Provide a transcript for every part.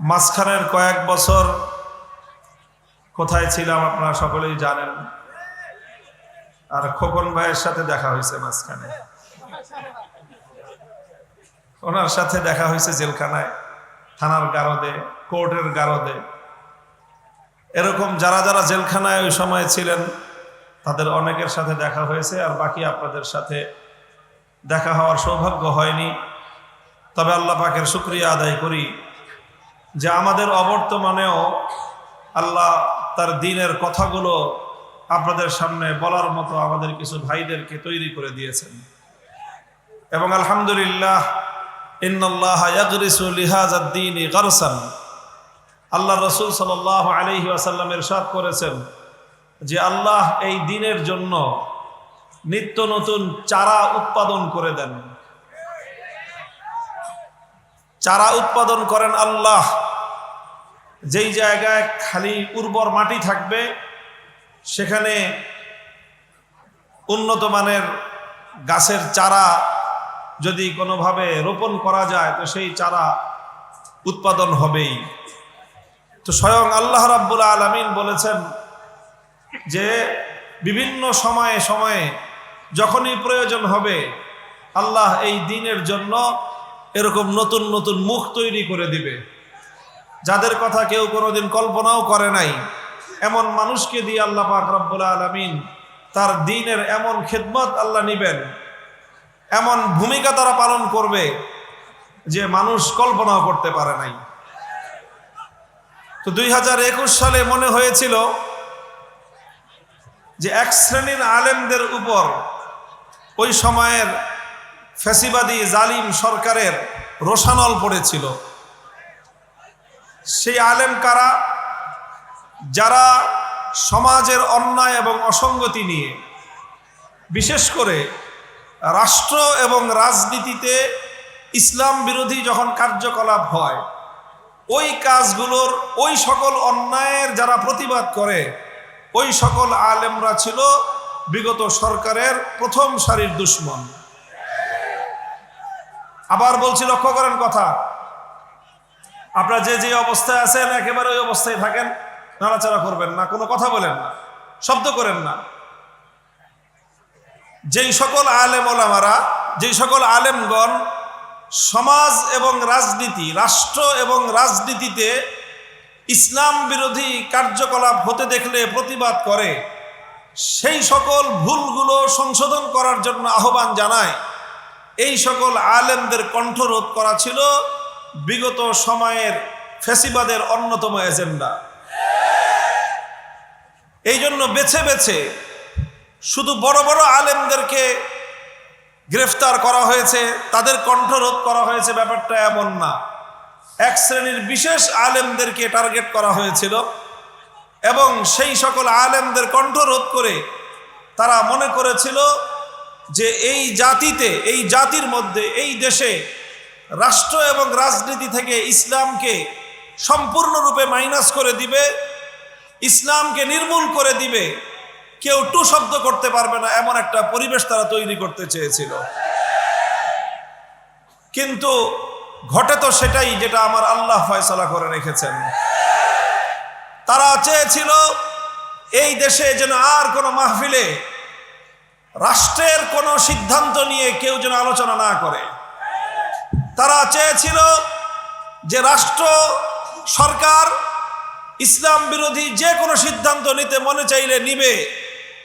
মাঝখানের কয়েক বছর কোথায় ছিলাম আপনারা সকলেই জানেন। আর খোকন ভাইয়ের সাথে দেখা হয়েছে মাঝখানে। ওনার সাথে দেখা হয়েছে জেলখানায়, থানার গারদে, কোর্টের গারদে। এরকম যারা যারা জেলখানায় ওই সময় ছিলেন, তাদের অনেকের সাথে দেখা হয়েছে আর বাকি আপনাদের সাথে দেখা হওয়ার সৌভাগ্য হয়নি। তবে আল্লাহ পাকের শুক্রিয়া আদায় করি। যে আমাদের অবর্তমানেও আল্লাহ তার দিনের কথাগুলো আপনাদের সামনে বলার মতো আমাদের কিছু ভাইদেরকে তৈরি করে দিয়েছেন। এবং আলহামদুলিল্লাহ আল্লাহ রসুল সাল আলহি আসাল্লাম এরশাদ করেছেন যে আল্লাহ এই দিনের জন্য নিত্য নতুন চারা উৎপাদন করে দেন। চারা উৎপাদন করেন আল্লাহ। যেই জায়গায় খালি উর্বর মাটি থাকবে, সেখানে উন্নত মানের গাছের চারা যদি কোনোভাবে রোপণ করা যায়, তো সেই চারা উৎপাদন হবেই। তো স্বয়ং আল্লাহ রাব্বুল আলমিন বলেছেন যে, বিভিন্ন সময়ে সময়ে যখনই প্রয়োজন হবে, আল্লাহ এই দিনের জন্য এরকম নতুন নতুন মুখ তৈরি করে দিবে। যাদের কথা কেউ কোনোদিন কল্পনাও করে নাই, এমন মানুষকে দিয়ে আল্লাহ পাক রব্বুল আলমিন তার দিনের এমন খেদমত আল্লাহ নিবেন। এমন ভূমিকা তারা পালন করবে যে মানুষ কল্পনাও করতে পারে নাই। তো দুই হাজার একুশ সালে মনে হয়েছিল যে এক শ্রেণির আলেমদের উপর ওই সময়ের ফ্যাসিবাদী জালিম সরকারের রোশানল পড়েছিল। সেই আলেম কারা? যারা সমাজের অন্যায় এবং অসঙ্গতি নিয়ে, বিশেষ করে রাষ্ট্র এবং রাজনীতিতে ইসলাম বিরোধী যখন কার্যকলাপ হয়, ওই কাজগুলোর ওই সকল অন্যায়ের যারা প্রতিবাদ করে, ওই সকল আলেমরা ছিল বিগত সরকারের প্রথম সারির দুশ্মন। আবার বলছি, লক্ষ্য করেন কথা। আপনারা যে যে অবস্থায় আছেন, একেবারে ওই অবস্থায় থাকেন, নাড়াচাড়া করবেন না, কোনো কথা বলেন না, শব্দ করেন না। যেই সকল আলেম ওলামারা, যেই সকল আলেমগণ সমাজ এবং রাজনীতি, রাষ্ট্র এবং রাজনীতিতে ইসলাম বিরোধী কার্যকলাপ হতে দেখলে প্রতিবাদ করে, সেই সকল ভুলগুলো সংশোধন করার জন্য আহ্বান জানায়। এই সকল আলেমদের কণ্ঠরোধ করা ছিল বিগত সময়ের ফেসিবাদের অন্যতম এজেন্ডা। এই জন্য বেছে বেছে শুধু বড় বড় আলেমদেরকে গ্রেফতার করা হয়েছে, তাদের কণ্ঠরোধ করা হয়েছে, ব্যাপারটা এমন না। এক শ্রেণির বিশেষ আলেমদেরকে টার্গেট করা হয়েছিল এবং সেই সকল আলেমদের কণ্ঠরোধ করে তারা মনে করেছিল যে এই জাতিতে, এই জাতির মধ্যে, এই দেশে রাষ্ট্র এবং রাজনীতি থেকে ইসলামকে সম্পূর্ণরূপে মাইনাস করে দিবে, ইসলামকে নির্মূল করে দিবে, কেউ টু শব্দ করতে পারবে না, এমন একটা পরিবেশ তারা তৈরি করতে চেয়েছিল। কিন্তু ঘটে তো সেটাই যেটা আমার আল্লাহ ফয়সলা করে রেখেছেন। তারা চেয়েছিল, এই দেশে যেন আর কোনো মাহফিলে রাষ্ট্রের কোনো সিদ্ধান্ত নিয়ে কেউ যেন আলোচনা না করে। তারা চেয়েছিল যে রাষ্ট্র, সরকার, ইসলাম বিরোধী যে কোনো সিদ্ধান্ত নিতে মনে চাইলে নিবে।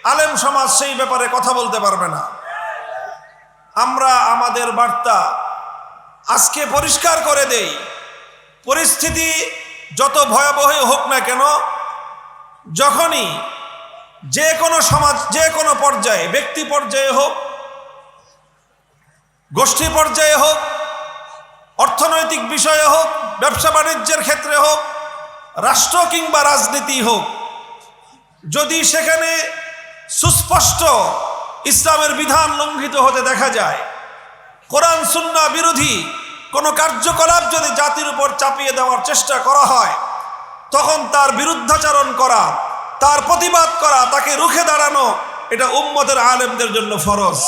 আলেম সমাজ সেই ব্যাপারে কথা বলতে পারবে না। আমরা আমাদের বার্তা আজকে পরিষ্কার করে দেই। পরিস্থিতি যত ভয়াবহই হোক না কেন, যখনই যে কোনো সমাজ, যে কোনো পর্যায়ে, ব্যক্তি পর্যায়ে হোক, গোষ্ঠী পর্যায়ে হোক, অর্থনৈতিক বিষয়ে হোক, ব্যবসা বাণিজ্যের ক্ষেত্রে হোক, রাষ্ট্র কিংবা রাজনীতি হোক, যদি সেখানে সুস্পষ্ট ইসলামের বিধান লঙ্ঘিত হতে দেখা যায়, কোরআন সুন্না বিরোধী কোনো কার্যকলাপ যদি জাতির উপর চাপিয়ে দেওয়ার চেষ্টা করা হয়, তখন তার বিরুদ্ধাচারণ করা তার প্রতিবাদ করা, তাকে রুখে দাঁড়ানো, এটা উম্মতের আলেমদের জন্য ফরজ।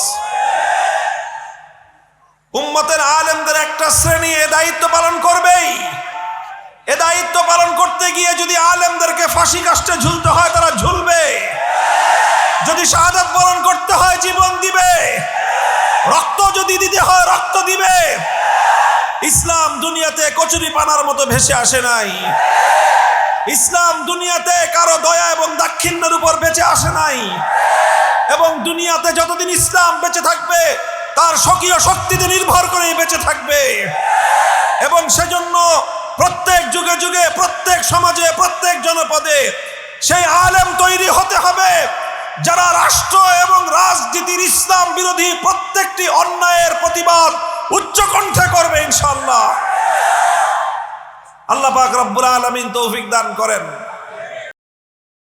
উম্মতের আলেমদের একটা শ্রেণি এ দায়িত্ব পালন করবেই। এ দায়িত্ব পালন করতে গিয়ে যদি আলেমদেরকে ফাঁসি কাষ্টে ঝুলতে হয়, তারা ঝুলবে। যদি শাহাদাত বরণ করতে হয়, জীবন দিবে। রক্ত যদি দিতে হয়, রক্ত দিবে। ইসলাম দুনিয়াতে কচুরি পানার মতো ভেসে আসে নাই। ইসলাম দুনিয়াতে কারও দয়া এবং দাক্ষিণ্যের উপর বেঁচে আসে নাই। এবং দুনিয়াতে যতদিন ইসলাম বেঁচে থাকবে, তার স্বকীয় শক্তিতে নির্ভর করেই বেঁচে থাকবে। এবং সেজন্য প্রত্যেক যুগে যুগে, প্রত্যেক সমাজে, প্রত্যেক জনপদে সেই আলেম তৈরি হতে হবে, যারা রাষ্ট্র এবং রাজনীতির ইসলাম বিরোধী প্রত্যেকটি অন্যায়ের প্রতিবাদ উচ্চকণ্ঠে করবে ইনশাল্লাহ আল্লাহ পাক রব্বুল আলমিন তৌফিক দান করেন।